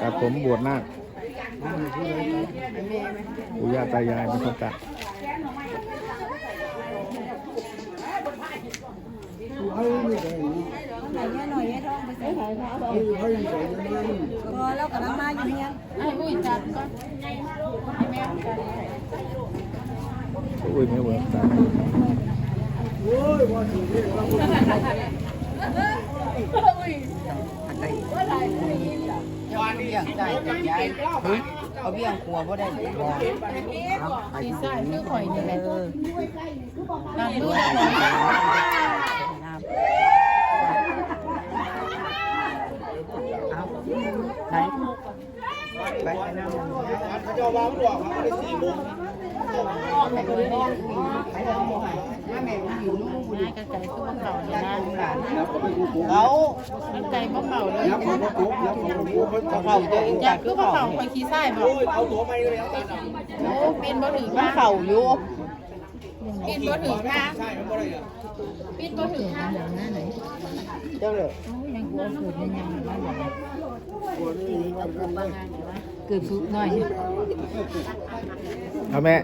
ตัดผมบวชนาคปู่ย่าตายายเป็นคนตัดไหนเนี่ยหน่อยเนี่ยท้องไปใส่ไข่ขาวพอแล้วกับน้ำมาอยู่เนี่ยไอ้อุ้ยจัดก่อนให้แม่จัดอุ้ยไม่เวิร์กตัดวัน นี้ยงใจจะย้ายเอาเบี้ยงครัวบ่ได้บ่สีใส่คือข่อยนี่แหละน้ำมือไหนไปไปนั่งเขาจะวางดอกเขาได้สี่โมไปเลยไปเลย อยู่นู่นง่ายกระไก่คือมะเข่านี่นะเขากระไก่มะเข่าเลยยับเขาปุ๊บยับเขาปุ๊บเขาเจอยากคือมะเข่าข่อยขี้ไส้บอกเอาตัวไปเลยเโอ้ปีนบ่ถึงมาเข่าอยู่ปีนบ่ถึงมาใช่มันบ่ได้ปีนบ่ถึงมาเจ้าเลยยังกลัวฝืนยังยังบ้านอย่างเกือบสุดหน่อยเอาแม่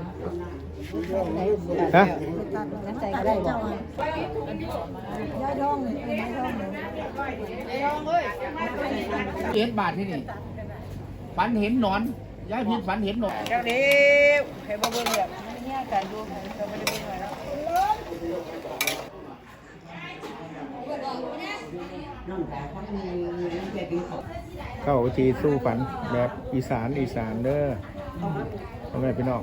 ฮะตัดน้ำใจก็ได้บ่ย่อยท้องเลยย่อยท้องเลยเจ็ดบาทที่นี่ฝันเห็นหนอนยายพินฝันเห็นหนอนเจ้านี้ให้บ่เบิ่งแบบเนี่ยการดูเราไม่ได้เบิ่งเลยแล้วนั่งแต่เขามีแค่กินข้าวเข้าวิธีสู้ฝันแบบอีสานอีสานเด้อพ่อแม่พี่น้อง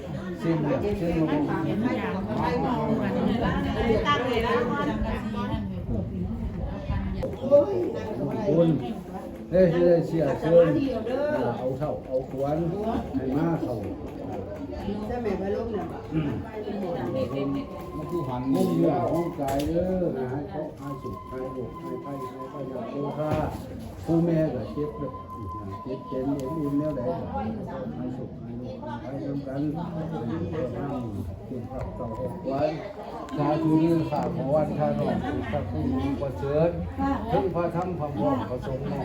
สานสู้สู้ฝันคุณเอ้ยเสียเชิญเอาเท่าเอาขวานให้มาเท่าถ้าแม่ไปล้มเนี่ยมันคือหันมุ่งเนื้อมุ่งกายเด้อให้เขาให้สุขให้โร ผู้แม่ก็เจ็บแบบเจ็บเจ็บเอ็นอิ่มแนวใดให้สุขให้โรคให้ทำกันกินข้าวต่อหกวันชาชูนี้ข้าของวันข้าหนองข้าผู้มีประเสริฐถึงพระธรรมพระพรพระสงฆ์พระ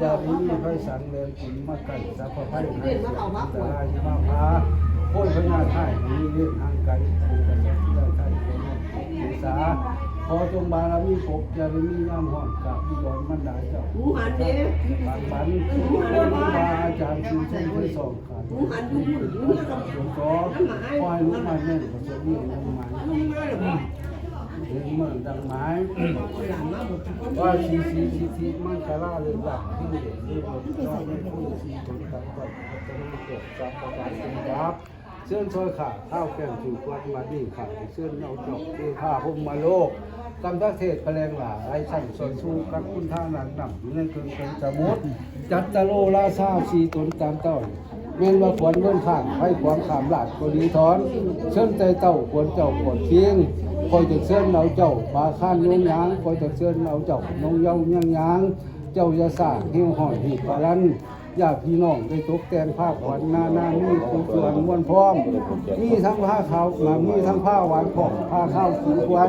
อย่ามีไฟสังเวนขุนมาไก่สัพพะไพ่ไห้เสียงตาชิมาพาโค้ยพญาไท่มีเรื่องทางไกลคือกันที่ได้ไท่เป็นศึกษา ขอจงบารมีปกจะได้มีน้ำห้อนกับที่ยอนมันได้เจ้าหูหันเด้ปากปันหูหันมาอาจารย์คือช่วยช่วยสองขาดหูหันดูหูหูกับหลวงพ่อควายรู้มาแน่นกว่าจะมีน้ำมันเห็นเหมือนดังไม้ว่าชีชีชีชีมันคาร่าเรื่องหลักที่เด่นที่บนก็ไม่พูดชีคนการก่อนจะม่เกิดจากประการเป็นรับเสื้อยขาข้าวแกงถูกวัดมาดีขาเสื้อเอาจอกคือผ้าพุ่มมาโลก กำทักเทศแผลงหลาไอ้ช่งสอนสู้กับคุณท่านันนำอยู่ในเครื่องเป็นสมุดจัดตะโลลาซาชีตนตามเต้าเม่นว่าควรเลื่อนข้างให้ความขามหลาดก็ดีถอน เชิญใจเต้าควรเจ้าควรเคียงคอยจะเชิญเอาเจ้าบาข้านยงยางคอยจะเชิญเอาเจ้าน้องเย้ายังยาง เจ้าอยาสร้างเหี่ยวหอยหีบปารัน ญาติพี่น้องได้ตกแต่งผ้าขวัญนานามีคูเกลือนม้วนพร้อม มีทั้งผ้าขาวมามีทั้งผ้าหวานของผ้าข้าวขีไว้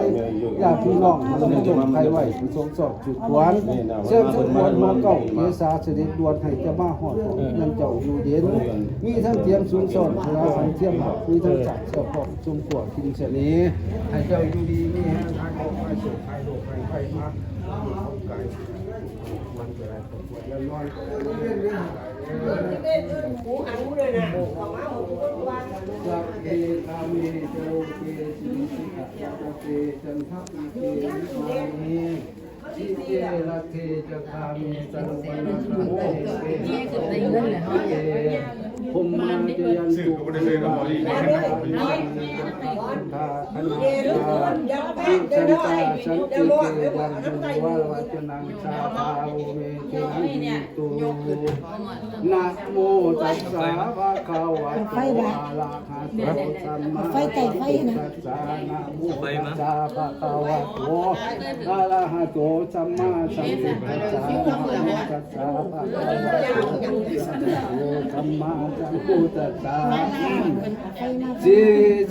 ญาติพี่น้องมันจงใครไว้ผู้ทรงสอบจุดขวานเชิญทุกคนมาเก้าเทศาเสด็จดวนให้จะมาหอดของนั่นเจ้าอยู่เย็น มีทั้งเตรียมสูงสอนพระสังเทียมหอกมีทั้งจักเสื้อผอกจุ่มขวดกินเสนีให้เจ้าอยู่ดีมีแห้งทางออกไปสุขให้โลกให้ไฟมาเขาไก่มันจะได้ปวดแล้วนอนเล่นเล่นหูหันหูเลยนะจักเอคามี เจโรเกสิสิกะจักเกจันทะอีเกนิมามี ทิเจระเทจะคามีสันปนาคาโมเกเกภุมมาจยันตุเทวานิทาคณาติสันตาสันติเกวันตุวาวัจนังชาทาโอเมเกหิตุนะโมตัสสะภะคะวะโตอะระหะโตสัมมาสัมพุทธัสสะนะโมตัสสะภะคะวะโตอะระหะโตสัมมาสัมพุทธัสสะนะโมตัสสะภะคะวะโตอะระหะโตสัมมาสัมพุทธัสสะสี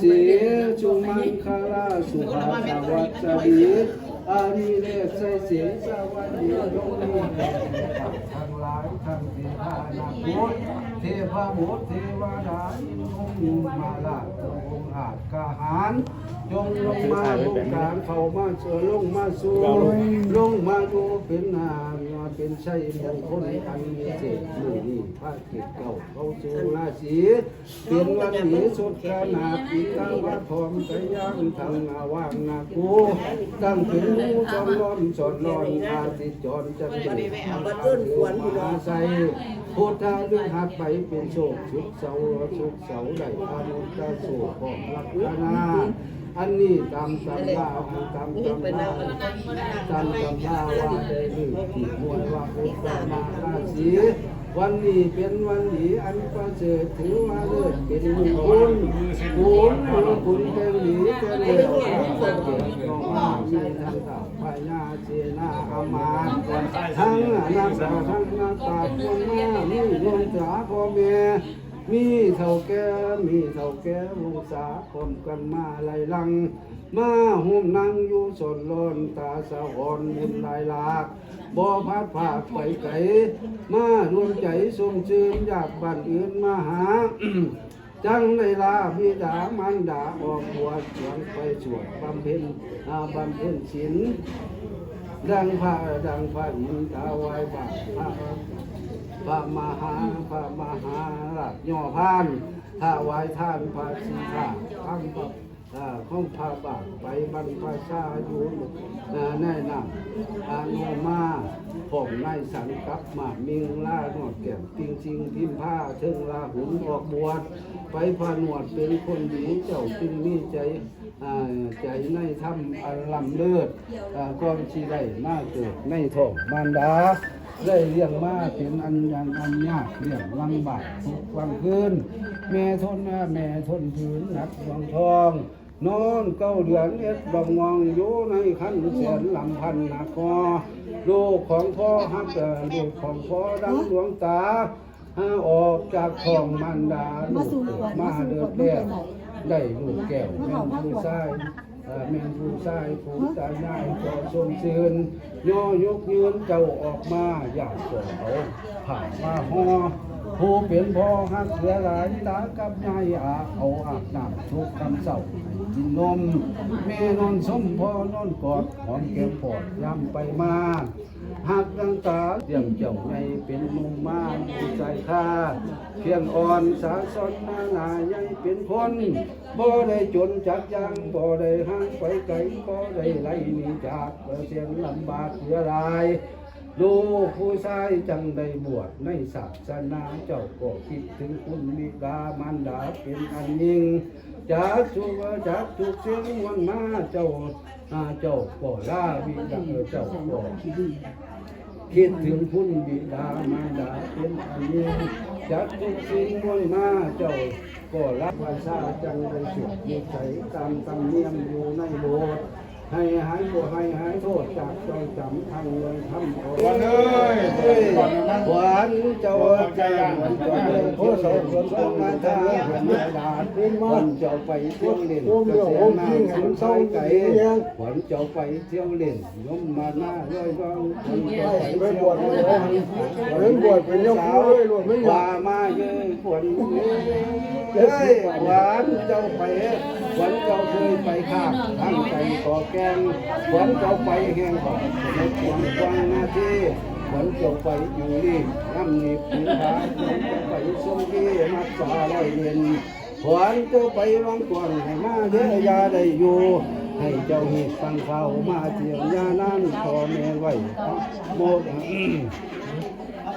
สีจุมังคลาสุภาสวัสดี อาริเลสเสสวัสดีโยมีทั้งหลายทั้งเทพานาพุทธเทพบุตรเทวดาอินทร์มาลาองอาจกาหารจงลงมาลงการเข้ามาเชิญลงมาสู่ลงมาดูเป็นนาม เป็นชัยมงคลอันมีเศษมือนี้พระเกศเก่าเขาสู่ราศีเป็นวันนี้สุดขนาดปีกาวัดพร้อมใจย่างทางอาว่างนาคูตั้งเป็นหูจอมร้อนสอดนอนอาทิตย์จรจันทร์บัดเอิ้นควรผู้ใส่พุทธาลึกหักไปเป็นโชคชุดเสาชุดเสาได้อานุตาโสู่ของลักษณะ อันนี้ตามตำราอันตามตำราตามตำราว่าได้หรือที่มวยว่าอุปมาราศีวันนี้เป็นวันดีอันประเสริฐถือว่าเลิศเป็นมงคลคุณคุณเป็นหลีเป็นเหลวเป็นเกียรติของมามีทั้งเต่าพญาเจนาอามาทั้งนักสาทั้งนักตาคนมามีดวงจ๋าพ่อแม่ มีเท่าแก่มีเท่าแก่วงศาพร้อมกันมาไหลลัง มาห่มนั่งอยู่สนลนตาสะหอนบุญหลายหลากบ่พัดผากไปไกลมารวมใจสมชื่นอยากบ้านอื่นมาหา จังในลาบิดามันดาออกบวชสวนไปสวดบำเพ็ญอาบำเพ็ญศีลดังพระดังพระอินทาไว้บาทพระ พระมหาพระมหาราชย่อพานถ้าไหวท่านพระสีขาทั้งพระอ่าของพระบาทไปบรรพชาอยู่แน่นำอานุมาผมนายสังกับมามิงล่าหนวดแก้มจริงจริงพิมพ์ผ้าเชิงลาหุนออกบวชไปพาหนวดเป็นคนดีเจ้าจึงมีใจใจในธรรมอารมเลิศอ่าก็ชีได้มาเกิดในท้องมารดา ได้เลี้ยงมาเป็นอันยังอันยากเลี้ยงวังบาททุกวังคืนแม่ทนนะแม่ทนผืนหนักวังทองนอนเก้าเดือนเอ็ดบำงองอยู่ในขันแสนลำพันหนักคอลูกของพ่อฮักเอ่อลูกของพ่อดังดวงตาห้าออกจากท้องมารดาลูกเกิดมาเดือดแดงได้ลูกแก้วแม่นผู้ชายเอ่อ แม่นผู้ชายผู้ตายายก็ชมเชิญย่อยกยืนเจ้าออกมาอยากก่อเอาผ่านมาหอผู้เป็นพ่อหักเสือหลายตากับยายอาเอาอาบน้ำทุกคำเศร้ากินนมแม่นอนสมพ่อนอนกอดหอมแก้มปอดย้ำไปมา หักดังตาเลี้ยงเจ้าในเป็นมุมมาผู้ใจค่าเพียงอ่อนสาสนนานายังเป็นคนบ่ได้จนจักยังบ่ได้ห่างไปไกลบ่ได้ไล่หนีจากเสียงลำบากเพื่อลายลูผู้ชายจังได้บวชในศาสนาเจ้าก็คิดถึงคุณบิดามารดาเป็นอันยิ่งจากทุกจากทุกเสียงวันมาเจ้า อาเจ้าก็ลาบิดาเจ้าก็คิดถึงคุณบิดามารดาเป็นอันนี้จากทุกสิ่งวันมาเจ้าก็รับวาซาจังไรสวดใจตามตำเนียมอยู่ในโบสถ์ ให้หายบ่ให้หายโทษจากใจจำทางเลยทำเอาวันเอ้ยหวานเจ้าใจหวานเจ้าเลยโพสต์สวนสมาทาเห็นไม่ดาดวันเจ้าไปเที่ยวเล่นกระเสียน้ำขันใส่ไก่วันเจ้าไปเที่ยวเล่นยมมาหน้าเลยบ้างวันเจ้าไปบวชเลยวันบวชเป็นยมสาวว่ามาเยอะขวัญเอ้ยหวานเจ้าไปหวานเจ้าเคยไปข้ามทั้งไปก่อแกงหวานเจ้าไปแห่งหอกในควงควางหน้าที่หวานเจ้าไปอยู่นี่น้ำหนีบผืนผาหวานเจ้าไปทรงที่มักษาลอยเย็นขวานเจ้าไปวังกวางให้มาเด้อยาได้อยู่ให้เจ้าหีฟังเขามาเจียงยานั้นพอแม่ไว้โมด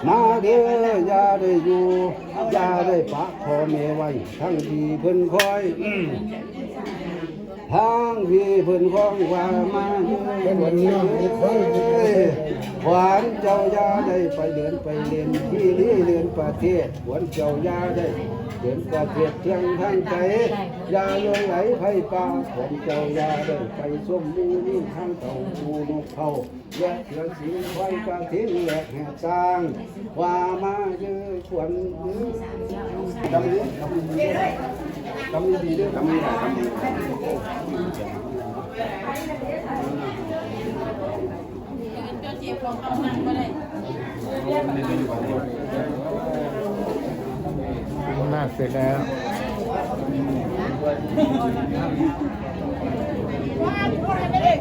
มาเด้อยาได้อยู่ยาได้ปะพอแม่ไว้ทั้งที่เพิ่นคอย ทางที่เพิ่นคองว่ามาเด้อวันนี้ขวานเจ้ายาได้ไปเดินไปเรียนที่นี้เรียนประเทศขวานเจ้ายาได้เดินประเทศเที่ยงทางใจยาเลยไหลไผ่ป่าผมเจ้ายาได้ไปส้มมูนี่ทางเต่าปูนกเขาและเสียงสีไฟกระทิ้นแหลกแหกสร้างว่ามาเยอะขวัญดำนี้ ดำนี้ดำนี้ดีด้วยดำนี้ได้ดำนี้นาเสร็จแล้วว่า